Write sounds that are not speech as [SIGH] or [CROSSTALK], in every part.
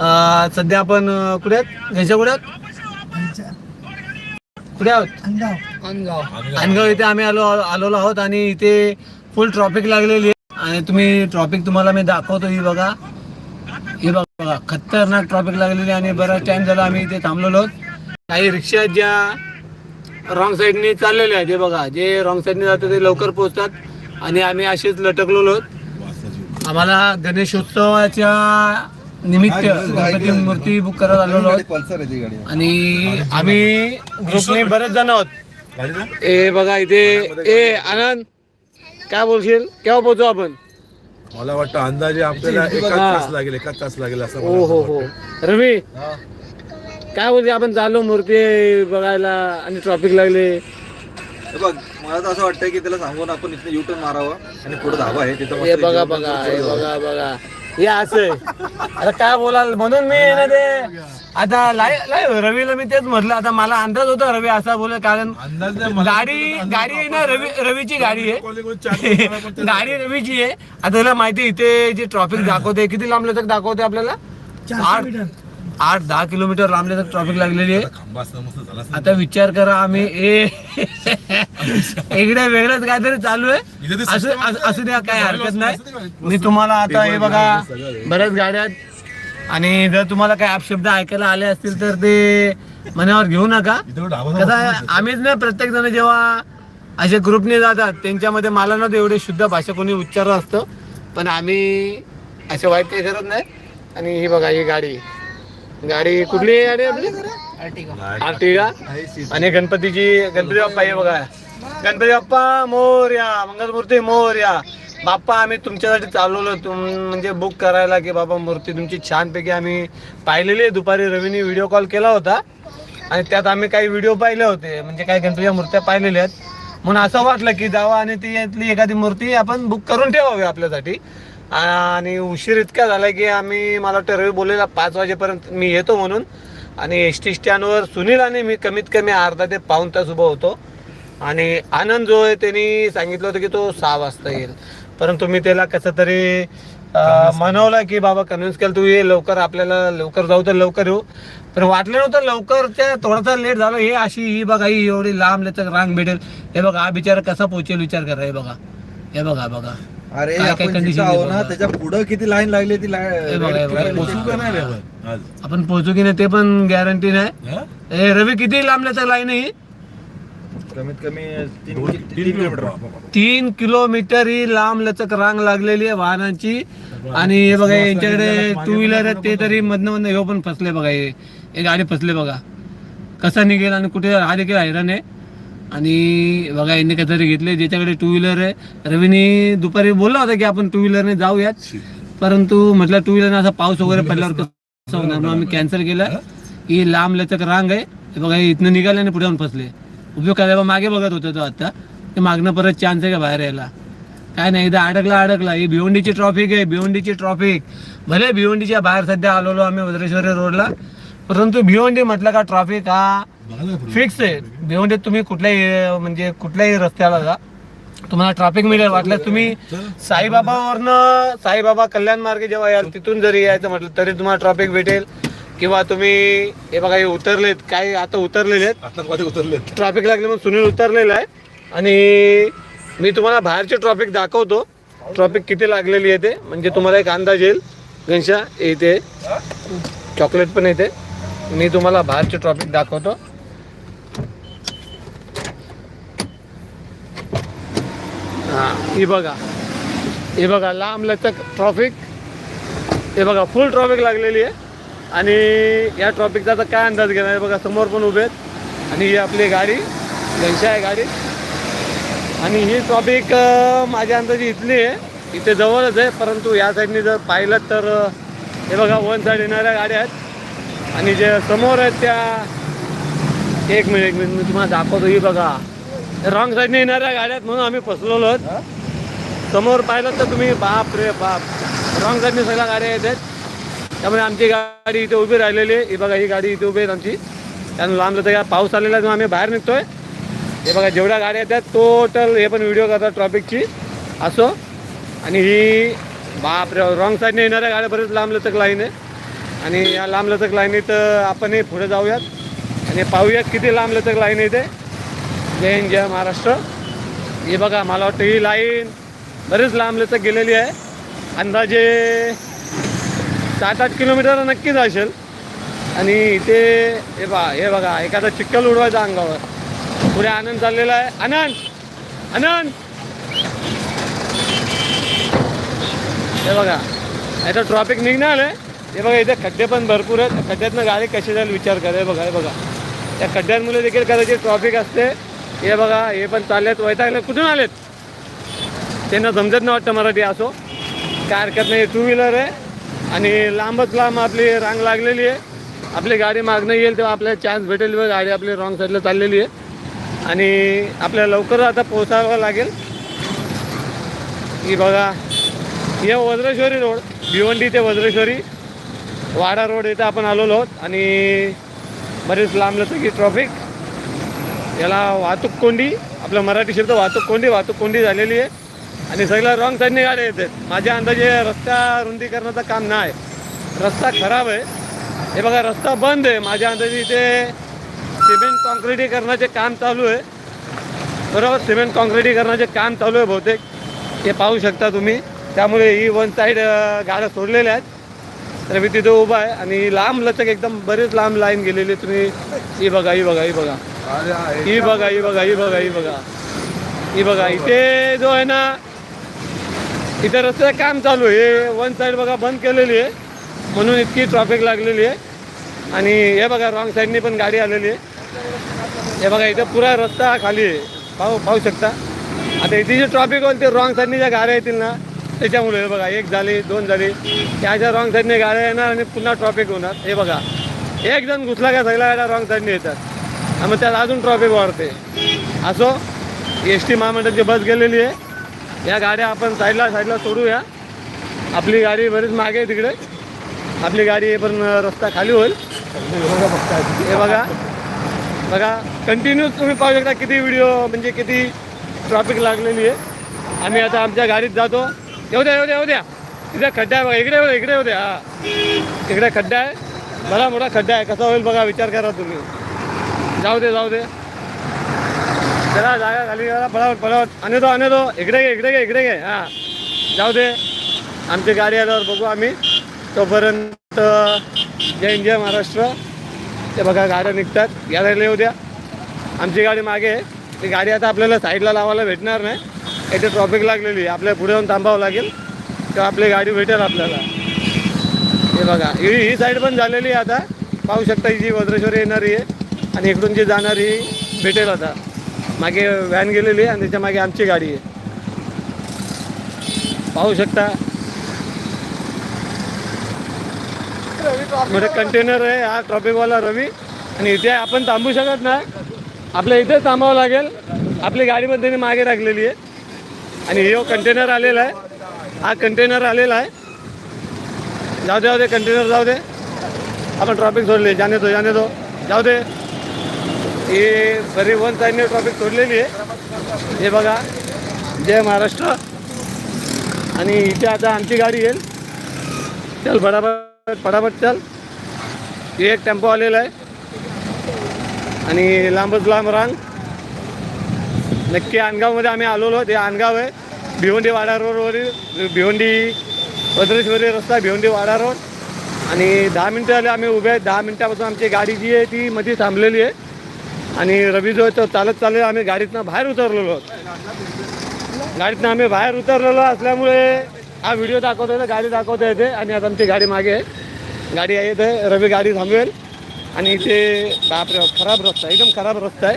सध्या आपण कुठे आहेत? घ्यायच्या कुठे आहोत? कुठे आहोत? अनगाव इथे आम्ही आलो आलेलो आहोत आणि इथे फुल ट्रॉफिक लागलेली आहे. आणि तुम्ही ट्रॉफिक तुम्हाला मी दाखवतो ही बघा. ही बघा खतरनाक ट्रॉफिक लागलेली आहे आणि बराच टाइम झाला आम्ही इथे थांबलेलो आहोत. काही रिक्षा ज्या रॉंग साईडने चाललेले आहेत हे बघा. जे रॉंग साईडने जातात ते लवकर पोहोचतात आणि आम्ही असेच लटकलेलो आहोत. आम्हाला गणेशोत्सवाच्या निमित्त गणपती मूर्ती बुक करत आलेलो आहोत. आणि आम्ही ग्रुपने बरेच जण आहोत. ए बघा इथे. ए आनंद काय बोलशील? केव्हा पोहोचू आपण? मला वाटतं अंदाजे आपल्याला [LAUGHS] एकाच हा. तास लागेल एकाच तास लागेल असं हो हो हो. रवी काय बोलते? आपण चाललो मूर्ती बघायला आणि ट्रॉफिक लागले. हे बघ मला तर असं वाटतंय की त्याला सांगून आपण इथे युटर्न मारावं आणि पुढे धाबा आहे. तिथं हे बघा बघा बघा बघा. हे असं. आता काय बोलाल? म्हणून मी ना ते. आता लाय लाय रवीला मी तेच म्हटलं. आता मला अंदाज होता रवी असा बोल कारण गाडी गाडी आहे ना रवी रवीची गाडी आहे. [LAUGHS] गाडी रवीची आहे. आता तुला माहिती आहे, इथे जे ट्रॉफिक दाखवते किती लांब तक दाखवते आपल्याला? आठ आठ दहा किलोमीटर लांब तक ट्रॉफिक लागलेली आहे. आता विचार करा आम्ही. [LAUGHS] ए इकडे वेगळंच काहीतरी चालू आहे. असं द्या काही हरकत नाही. मी तुम्हाला आता हे बघा बऱ्याच गाड्या आहेत. आणि जर तुम्हाला काही अपशब्द ऐकायला आले असतील तर ते मनावर घेऊ नका. आम्हीच ना प्रत्येक जण जेव्हा असे ग्रुपने जातात त्यांच्यामध्ये मला ना एवढे शुद्ध भाषा कोणी उच्चार असतं. पण आम्ही असे वाईट काही करत नाही. आणि ही बघा ही गाडी. गाडी कुठली आहे गाडी आपली? आर्टिगा. आणि गणपतीची गणपती बाप्पा हे बघा. गणपती बाप्पा मोर्या मंगलमूर्ती मोर्या. बाप्पा आम्ही तुमच्यासाठी चालवलो तुम म्हणजे बुक करायला की बाबा मूर्ती तुमची छानपैकी आम्ही पाहिलेली आहे. दुपारी रवीने व्हिडिओ कॉल केला होता. आणि त्यात आम्ही काही व्हिडिओ पाहिले होते. म्हणजे काही गणपतीच्या मूर्त्या पाहिलेल्या आहेत. म्हणून असं वाटलं की जावा आणि ती यातली एखादी मूर्ती आपण बुक करून ठेवावी आपल्यासाठी. आणि उशीर इतका झाला की आम्ही मला वाटतं रवी बोललेला पाच वाजेपर्यंत मी येतो म्हणून. आणि एस टी स्टँडवर सुनील आणि मी कमीत कमी अर्धा ते पाऊण तास उभा होतो. आणि आनंद जो आहे त्यांनी सांगितलं होतं की तो सहा वाजता येईल. परंतु मी त्याला कसं तरी म्हणवलं की बाबा कन्व्हिन्स केलं तू ये लवकर आपल्याला लवकर जाऊ तर लवकर येऊ. पण वाटलं नव्हतं लवकरच्या थोडासा लेट झालं. हे अशी ही बघा ही एवढी लांब लचक रांग भेटेल. हे बघा हा बिचारा कसा पोचेल विचार करा हे बघा. हे बघा बघा. अरे काय- काय आपण condition जिथं आहो आहे ना बघा. त्याच्या पुढं किती लाईन लागली ती हे बघा, हे बघा, हे पोचू बघा. का नाही रे आपण? आज. आपण पोहोचू की नाही ते पण गॅरंटी नाही. हा? ए रवी किती लांब लचक लाईन आहे ही? कमीत कमी तीन दोन- तीन तीन किलोमीटर. किलोमीटर. तीन किलोमीटर ही लांब लचक रांग लागलेली आहे वाहनांची. आणि हे बघा यांच्याकडे टू व्हीलर आहेत ते तरी मधनं मधनं हे पण फसले बघा हे. हे गाडी फसले बघा. कसा निघेल आणि कुठे हा देखील हैराण आहे. आणि बघा यांनी काहीतरी घेतले ज्याच्याकडे टू व्हीलर आहे. रवीनी दुपारी बोलला होता की आपण टू व्हीलरने जाऊयात. परंतु म्हटलं टू व्हीलरने असा पाऊस वगैरे पडल्यावर कसं होणार? म्हणून आम्ही कॅन्सल केलं. ही लांब लचक रांग आहे. हे बघा इथनं निघाले आणि पुढे जाऊन फसले. उपयोग करायला मागे बघत होता तो आता. ते मागणं परत चान्स आहे का बाहेर यायला? काय नाही एकदा अडकला अडकला. ही भिवंडीची ट्रॉफिक आहे भिवंडीची ट्रॉफिक भले भिवंडीच्या बाहेर सध्या आलेलो आम्ही वज्रेश्वरी रोडला परंतु भिवंडी म्हटलं का ट्रॉफिक हा फिक्स आहे. भिवंडीत तुम्ही कुठल्याही म्हणजे कुठल्याही रस्त्याला जा. तुम्हाला ट्रॅफिक मिळेल. वाटलं तुम्ही साईबाबावरनं साईबाबा कल्याण मार्गे जेव्हा याल तिथून जरी यायचं म्हटलं तरी तुम्हाला ट्रॅफिक भेटेल. किंवा तुम्ही हे बघा हे उतरलेत. काही आता उतरलेले आहेत. उतरलेत. ट्रॅफिक लागले म्हणून सुनील उतरलेला आहे. आणि मी तुम्हाला बाहेरचे ट्रॉफिक दाखवतो. ट्रॉफिक किती लागलेली आहे ते. म्हणजे तुम्हाला एक अंदाज येईल. घनशा येते चॉकलेट पण येते. मी तुम्हाला बाहेरचे ट्रॉफिक दाखवतो. हे ही बघा. हे बघा लांब लचक ट्रॉफिक हे बघा फुल ट्रॉफिक लागलेली आहे. आणि या ट्रॉफिकचा आता काय अंदाज घेणार? आहे बघा समोर पण उभे आहेत. आणि ही आपली गाडी घनशा आहे गाडी. आणि ही ट्रॉफिक माझ्या अंदाजे इथली आहे. इथे जवळच आहे परंतु या साईडने जर पाहिलं तर हे बघा वन साईड येणाऱ्या गाड्या आहेत. आणि जे समोर आहेत त्या एक मिनिट एक मिनिट मी तुम्हाला दाखवतो. ही बघा रॉंग साईडने येणाऱ्या गाड्या आहेत म्हणून आम्ही फसलेलो आहोत. समोर पाहिलं तर तुम्ही बाप रे बाप. रॉंग साईडने सगळ्या गाड्या येतात त्यामुळे आमची गाडी इथे उभी राहिलेली आहे. ही बघा ही गाडी इथे उभी आहे आमची. त्यामुळे लांब तर पाऊस आलेला आहे, आम्ही बाहेर निघतोय. हे बघा जेवढ्या गाड्या येतात टोटल हे पण व्हिडिओ करतात ट्रॉफिकची असो. आणि ही बाप रे रॉंग साईडने येणाऱ्या गाड्या बरेच लांब लचक लाईन आहे. आणि या लांबलचक लाईनीत आपणही पुढे जाऊयात. आणि पाहूयात किती लांबलचक लाईन येते जय हिंद जय महाराष्ट्र. हे बघा मला वाटतं ही लाईन बरेच लांबलचक गेलेली आहे. अंदाजे सात आठ किलोमीटर नक्कीच असेल आणि इथे हे बा हे बघा एखादा चिक्कल उडवायचा अंगावर. पुढे आनंद चाललेला आहे. आनंद! आनंद! हे बघा आता ट्रॉफिक निघणार आहे. हे बघा इथे खड्डे पण भरपूर आहेत. खड्ड्यातनं गाडी कशी जाईल विचार करा. हे बघा हे बघा. त्या खड्ड्यांमुळे देखील कदाचित ट्रॉफिक असते. हे बघा हे पण चाललेत. वैतागले कुठून आलेत? त्यांना समजत नाही वाटतं मराठी असो. काय हरकत नाही टू व्हीलर आहे. आणि लांबच लांब आपली रांग लागलेली आहे. आपली गाडी मागणं येईल तेव्हा आपल्याला चान्स भेटेल व गाडी आपली रॉंग साईडला चाललेली आहे. आणि आपल्याला लवकर आता पोहोचावं लागेल. की बघा हे वज्रेश्वरी रोड भिवंडी ते वज्रेश्वरी. वाडा रोड इथं आपण आलेलो आहोत. आणि बरेच लांबलं की ट्रॉफिक याला वाहतूक कोंडी आपलं मराठी शब्द वाहतूक कोंडी वाहतूक कोंडी झालेली आहे. आणि सगळ्या रॉंग साईडने गाड्या येतात माझ्या अंदाजे रस्ता रुंदीकरणाचं काम नाही. रस्ता खराब आहे. हे बघा रस्ता बंद आहे. माझ्या अंदाजे इथे सिमेंट कॉन्क्रिटीकरणाचे काम चालू आहे. बरोबर सिमेंट कॉन्क्रिटीकरणाचे काम चालू आहे बहुतेक. ते पाहू शकता तुम्ही. त्यामुळे ही वन साईड गाड्या सोडलेल्या आहेत. तर मी तिथे उभा आहे आणि लांब लचक एकदम बरेच लांब लाईन गेलेली आहे. तुम्ही ही बघा ही बघा ही बघा. ही बघा ही बघा ही बघा ही बघा. ही बघा इथे जो आहे ना इथं रस्त्याचं काम चालू आहे. वन साईड बघा बंद केलेली आहे. म्हणून इतकी ट्रॉफिक लागलेली आहे. आणि हे बघा रॉंग साईडनी पण गाडी आलेली आहे. हे बघा इथं पुरा रस्ता खाली आहे. पाहू पाहू शकता. आता इथे जे ट्रॉफिक होईल ते रॉंग साईडने ज्या गाड्या येतील ना त्याच्यामुळे हे बघा एक झाली दोन झाली. त्याच्या रॉंग साईडने गाड्या येणार आणि पुन्हा ट्रॉफिक होणार. हे बघा एक जण घुसला का सगळ्या गाड्या रॉंग साईडने येतात. आणि मग त्यात अजून ट्रॉफिक वाढते. असो एस टी महामंडळाची बस गेलेली आहे. या गाड्या आपण साईडला साईडला सोडूया. आपली गाडी बरीच मागे आहे तिकडे. आपली गाडी पण रस्ता खाली होईल. हे बघा. बघा कंटिन्यू तुम्ही पाहू शकता किती व्हिडिओ म्हणजे किती ट्रॉफिक लागलेली आहे. आम्ही आता आमच्या गाडीत जातो. येऊ द्या येऊ द्या येऊ द्या. इथे खड्डा आहे बघा. इकडे येऊ इकडे येऊ द्या. हा इकडे खड्डा आहे. बरा मोठा खड्डा आहे. कसा होईल बघा विचार करा तुम्ही. जाऊ दे जाऊ दे. जरा जागा खाली जरा पळावट पळावट आणि तो आणि तो. इकडे घे इकडे घे इकडे घे. हां. जाऊ दे. आमची गाडी आल्यावर बघू आम्ही. तोपर्यंत जय जय महाराष्ट्र. ते बघा गाड्या निघतात. यायला येऊ द्या. आमची गाडी मागे ती गाडी आता आपल्याला साईडला लावायला भेटणार नाही. इथे ट्रॉफिक लागलेली आहे. पुढे येऊन थांबावं लागेल. तेव्हा आपली गाडी भेटेल आपल्याला. हे बघा. ही ही साईड पण झालेली आहे आता. पाहू शकता ही जी वज्रेश्वरी येणारी आहे आणि इकडून जी जाणारी भेटेल आता. मागे व्हॅन गेलेली आहे आणि त्याच्यामागे आमची गाडी आहे. पाहू शकता. मोठे कंटेनर आहे हा ट्रॉफिकवाला रवी. आणि इथे आपण थांबू शकत नाही. आपल्या इथे थांबावं लागेल. आपली गाडी पण त्यांनी मागे टाकलेली आहे. आणि हे कंटेनर आलेला आहे. हा कंटेनर आलेला आहे. जाऊ दे जाऊ दे कंटेनर जाऊ दे. आपण ट्रॉफिक सोडले. जाणे दो जाणे दो. जाऊ दे. हे बरी वन साईडने ट्रॉफिक सोडलेली आहे. हे बघा जय महाराष्ट्र. आणि इथे आता आमची गाडी येईल. चल फटाफट फटाफट चल. हे एक टेम्पो आलेला आहे. आणि लांबच लांब रांग नक्की आणगावमध्ये आम्ही आलेलो. ते आणगाव आहे. भिवंडी वाडा रोडवरील भिवंडी भद्रेश्वरी रस्ता भिवंडी वाडा रोड आणि दहा मिनटं आले आम्ही उभे आहेत. दहा मिनटापासून आमची गाडी जी आहे ती मध्ये थांबलेली आहे. आणि रवी जो तो चालत चालत आम्ही गाडीतनं बाहेर उतरलेलो आहोत. गाडीतनं आम्ही बाहेर उतरलेलो असल्यामुळे हा व्हिडिओ दाखवतो ना गाडी दाखवता येते. आणि आता आमची गाडी मागे आहे. गाडी येते रवी गाडी थांबवेल. आणि इथे बापरे खराब रस्ता आहे, एकदम खराब रस्ता आहे.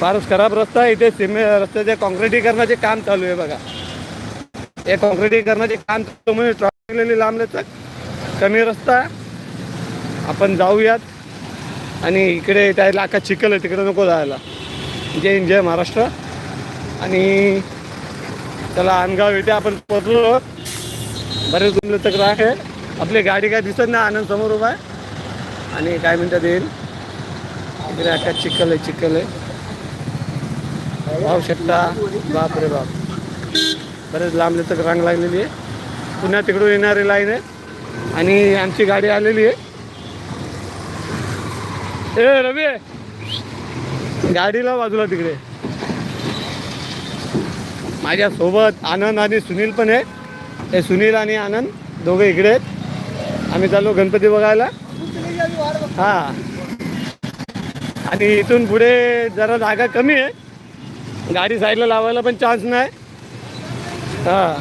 फारच खराब रस्ता आहे. इथे सिमे रस्त्याचे कॉन्क्रिटीकरणाचे काम चालू आहे बघा. हे कॉन्क्रिटीकरणाचे काम चालू म्हणजे ट्रॉफिक लांब तर कमी रस्ता. आपण जाऊयात. आणि इकडे त्या लाका चिखल आहे तिकडे नको जायला. जय हिंद जय महाराष्ट्र. आणि त्याला आणगाव येते आपण पोचलो बरेच लचक तक्र आहे. आपली गाडी काय दिसत नाही आनंद समोर उभा आहे. आणि काय म्हणतात येईल? इकडे अख्खा चिखल आहे चिखल आहे. भाऊ शकता. बाप रे बाप. बरेच लांब लचक रांग लागलेली आहे. पुन्हा तिकडून येणारी लाईन आहे. आणि आमची गाडी आलेली आहे. ए [LAUGHS] रवी. गाडीला बाजूला तिकडे. माझ्या सोबत आनंद आणि सुनील पण आहे हे सुनील आणि आनंद दोघे इकडे आहेत. आम्ही चाललो गणपती बघायला. हा. आणि इथून पुढे जरा जागा कमी आहे. गाडी साईडला लावायला पण चान्स नाही. हा.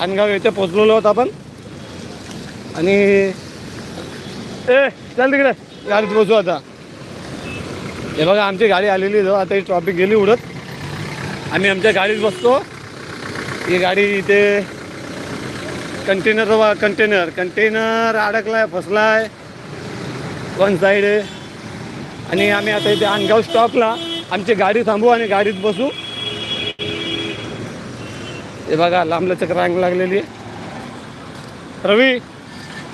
अनगाव येथे पोचलेलो आहोत आपण. आणि ए चल तिकडे. गाडीत बसू आता. हे बघा आमची गाडी आलेली आहे. आता ही ट्रॉफिक गेली उडत. आम्ही आमच्या गाडीत बसतो. ही गाडी इथे कंटेनर वा कंटेनर कंटेनर अडकलाय फसलाय. वन साईड आहे. आणि आम्ही आता इथे आणगाव स्टॉपला आमची गाडी थांबू आणि गाडीत बसू. हे बघा लांबलचक रांग लागलेली आहे. रवी